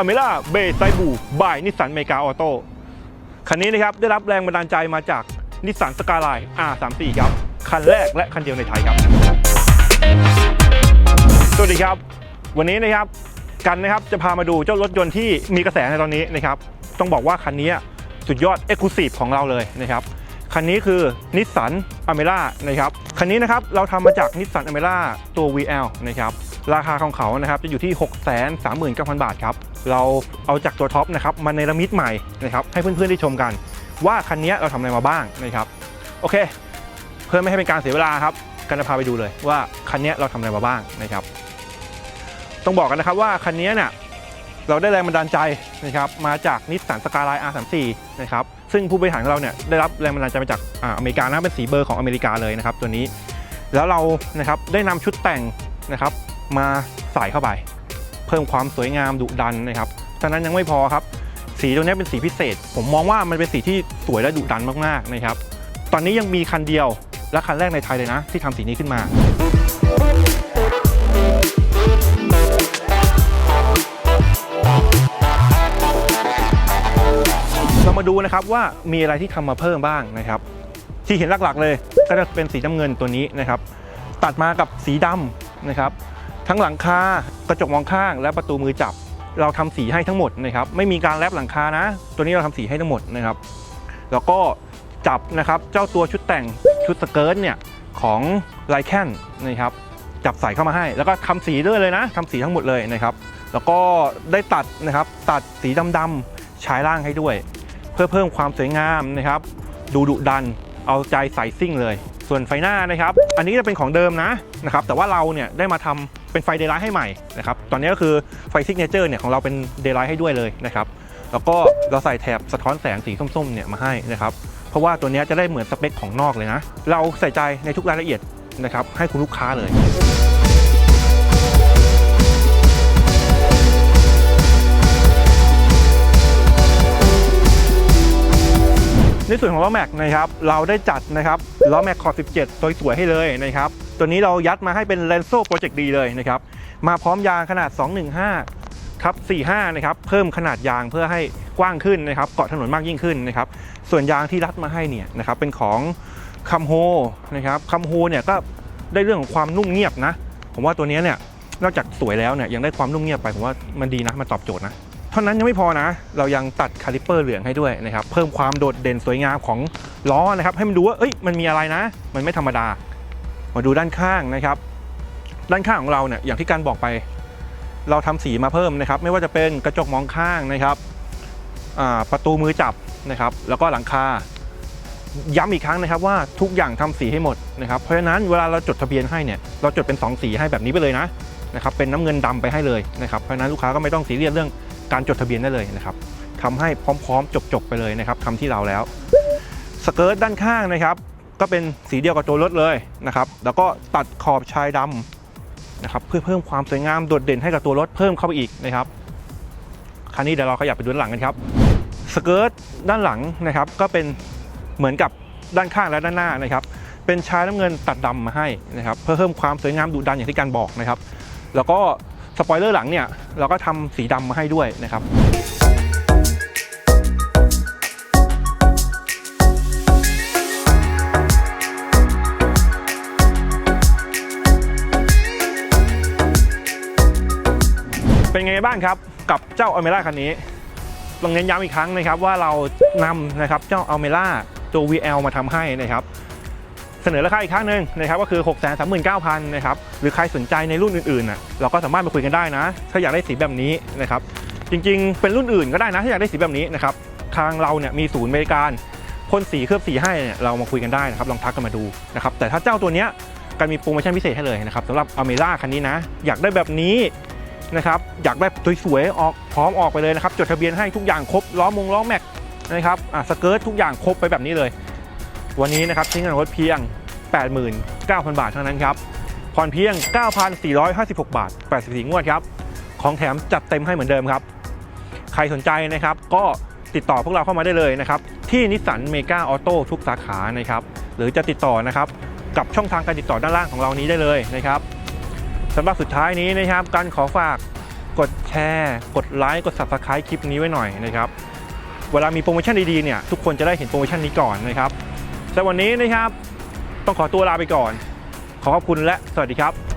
อเมร่าเบสไซบูบายนิสสันเมกาออโต้คันนี้นะครับได้รับแรงบันดาลใจมาจากนิสสันสกายไลน์ R34 ครับ คันแรกและคันเดียวในไทยครับ สวัสดีครับ วันนี้นะครับกันนะครับจะพามาดูเจ้ารถยนต์ที่มีกระแสในตอนนี้นะครับ ต้องบอกว่าคันนี้สุดยอดเอ็กซ์คลูซีฟของเราเลยนะครับคันนี้คือนิสสันอเมร่านะครับคันนี้นะครับเราทำมาจากนิสสันอเมร่าตัว VL นะครับ ราคาของเขานะครับจะอยู่ที่ 6 3 9 0 0 0 บาทครับ เราเอาจากตัวท็อปนะครับมาในระมิดใหม่นะครับให้เพื่อนๆได้ชมกัน ว่าคันนี้เราทำอะไรมาบ้างนะครับ โอเค เพื่อไม่ให้เป็นการเสียเวลาครับกันจะพาไปดูเลยว่าคันนี้เราทำอะไรมาบ้างนะครับ ต้องบอกกันนะครับว่าคันนี้เนี่ยเราได้แรงบันดาลใจนะครับมาจากนิสสันสกายไลน์ R34 นะครับซึ่งผู้บริหารของเราเนี่ยได้รับแรงบันดาลใจมาจากอาอเมริกานะเป็นสีเบอร์ของอเมริกาเลยนะครับตัวนี้ แล้วเรานะครับได้นำชุดแต่งนะครับ มาใส่เข้าไป เพิ่มความสวยงามดุดันนะครับฉะนั้นยังไม่พอครับ สีตัวนี้เป็นสีพิเศษ ผมมองว่ามันเป็นสีที่สวยและดุดันมากๆนะครับ ตอนนี้ยังมีคันเดียวและคันแรกในไทยเลยนะ ที่ทำสีนี้ขึ้นมาเรามาดูนะครับว่ามีอะไรที่ทำมาเพิ่มบ้างนะครับ ที่เห็นหลักๆเลยก็จะเป็นสีน้ำเงินตัวนี้นะครับ ตัดมากับสีดำนะครับ ทั้งหลังคากระจกมองข้าง และประตูมือจับ เราทำสีให้ทั้งหมดนะครับไม่มีการแลบหลังคานะ ตัวนี้เราทำสีให้ทั้งหมดนะครับ แล้วก็จับนะครับเจ้าตัวชุดแต่งชุดสเกิร์ตเนี่ยของไลแคนนะครับจับใส่เข้ามาให้ แล้วก็ทำสีด้วยเลยนะทำสีทั้งหมดเลยนะครับ แล้วก็ได้ตัดนะครับตัดสีดำๆฉายล่างให้ด้วย เพื่อเพิ่มความสวยงามนะครับ ดูดุดันเอาใจใส่ซิ่งเลย ส่วนไฟหน้านะครับ อันนี้จะเป็นของเดิมนะนะครับ แต่ว่าเราเนี่ยได้มาทำ เป็นไฟเดย์ไลท์ให้ใหม่นะครับตอนนี้ก็คือไฟซิกเนเจอร์เนี่ยของเราเป็นเดย์ไลท์ให้ด้วยเลยนะครับแล้วก็เราใส่แถบสะท้อนแสงสีส้มๆเนี่ยมาให้นะครับเพราะว่าตัวนี้จะได้เหมือนสเปคของนอกเลยนะ เราใส่ใจในทุกรายละเอียดนะครับให้คุณลูกค้าเลยในส่วนของล้อแม็กนะครับเราได้จัดนะครับล้อแม็กคอร์ด17 สวยๆให้เลยนะครับ ตัวนี้เรายัดมาให้เป็น l e n s o Project D เลยนะครับ มาพร้อมยางขนาด 215ทับ45 นะครับ เพิ่มขนาดยางเพื่อให้กว้างขึ้นนะครับ เกาะถนนมากยิ่งขึ้นนะครับ ส่วนยางที่รัดมาให้เนี่ยนะครับเป็นของคัมโฮนะครับคัมโฮเนี่ยก็ได้เรื่องของความนุ่มเงียบนะ ผมว่าตัวนี้เนี่ยนอกจากสวยแล้วเนี่ยยังได้ความนุ่มเงียบไปผมว่ามันดีนะมันตอบโจทย์นะเท่านั้นยังไม่พอนะ เรายังตัดคาลิปเปอร์เหลืองให้ด้วยนะครับ เพิ่มความโดดเด่นสวยงามของล้อนะครับ ให้มันดูว่าเอ้ยมันมีอะไรนะ มันไม่ธรรมดา มาดูด้านข้างนะครับ ด้านข้างของเราเนี่ยอย่างที่การบอกไป เราทำสีมาเพิ่มนะครับ ไม่ว่าจะเป็นกระจกมองข้างนะครับประตูมือจับนะครับ แล้วก็หลังคาย้ำอีกครั้งนะครับว่าทุกอย่างทำสีให้หมดนะครับเพราะฉะนั้นเวลาเราจดทะเบียนให้เนี่ยเราจดเป็นสองสีให้แบบนี้ไปเลยนะนะครับเป็นน้ำเงินดำไปให้เลยนะครับเพราะฉะนั้นลูกค้าก็ไม่ต้องซีเรียสเรื่องการจดทะเบียนได้เลยนะครับทำให้พร้อมๆ จบๆไปเลยนะครับทำที่เราแล้วสเกิร์ตด้านข้างนะครับ ก็เป็นสีเดียวกับตัวรถเลยนะครับ แล้วก็ตัดขอบชายดำนะครับเพื่อเพิ่มความสวยงามโดดเด่นให้กับตัวรถเพิ่มเข้าไปอีกนะครับคันนี้เดี๋ยวเราขยับไปดูด้านหลังกันครับสเกิร์ตด้านหลังนะครับ ก็เป็นเหมือนกับด้านข้างและด้านหน้านะครับ เป็นชายน้ำเงินตัดดำมาให้นะครับ เพื่อเพิ่มความสวยงามดุดันอย่างที่การบอกนะครับ แล้วก็สปอยเลอร์หลังเนี่ยเราก็ทำสีดำมาให้ด้วยนะครับ เป็นไงบ้างครับกับเจ้าอเมร่าคันนี้ลองเน้นย้ำอีกครั้งนะครับว่าเรานำนะครับเจ้าอเมร่าตัว VL มาทำให้นะครับเสนอราคาอีกครั้งหนึ่งนะครับก็คือ 6 3 9 0 0 0นะครับหรือใครสนใจในรุ่นอื่นๆน่ะเราก็สามารถมาคุยกันได้นะ ถ้าอยากได้สีแบบนี้นะครับจริงๆ เป็นรุ่นอื่นก็ได้นะถ้าอยากได้สีแบบนี้นะครับทางเราเนี่ยมีศูนย์บริการพ่นสีเคลือบสีให้เนี่ยเรามาคุยกันได้นะครับลองทักกันมาดูนะครับแต่ถ้าเจ้าตัวเนี้ยการมีโปรโมชั่นพิเศษให้เลยนะครับสำหรับอเมร่าคันนี้นะ อยากได้แบบนี้ นะครับอยากได้สวยๆออกพร้อมออกไปเลยนะครับจดทะเบียนให้ทุกอย่างครบล้อมงล้อแม็กนะครับอะสเกิร์ตทุกอย่างครบไปแบบนี้เลย วันนี้นะครับทิ้งเงินรถเพียง 89,000 บาทเท่านั้นครับผ่อนเพียง 9,456 บาท 84 งวดครับ ของแถมจัดเต็มให้เหมือนเดิมครับ ใครสนใจนะครับ ก็ติดต่อพวกเราเข้ามาได้เลยนะครับ ที่นิสสันเมกาออโต้ทุกสาขานะครับ หรือจะติดต่อนะครับ กับช่องทางการติดต่อด้านล่างของเรานี้ได้เลยนะครับ สำหรับสุดท้ายนี้นะครับการขอฝากกดแชร์ กดไลค์ กด subscribe คลิปนี้ไว้หน่อยนะครับ เวลามีโปรโมชั่นดีๆเนี่ยทุกคนจะได้เห็นโปรโมชั่นนี้ก่อนนะครับสำหรับวันนี้นะครับต้องขอตัวลาไปก่อน ขอขอบคุณและสวัสดีครับ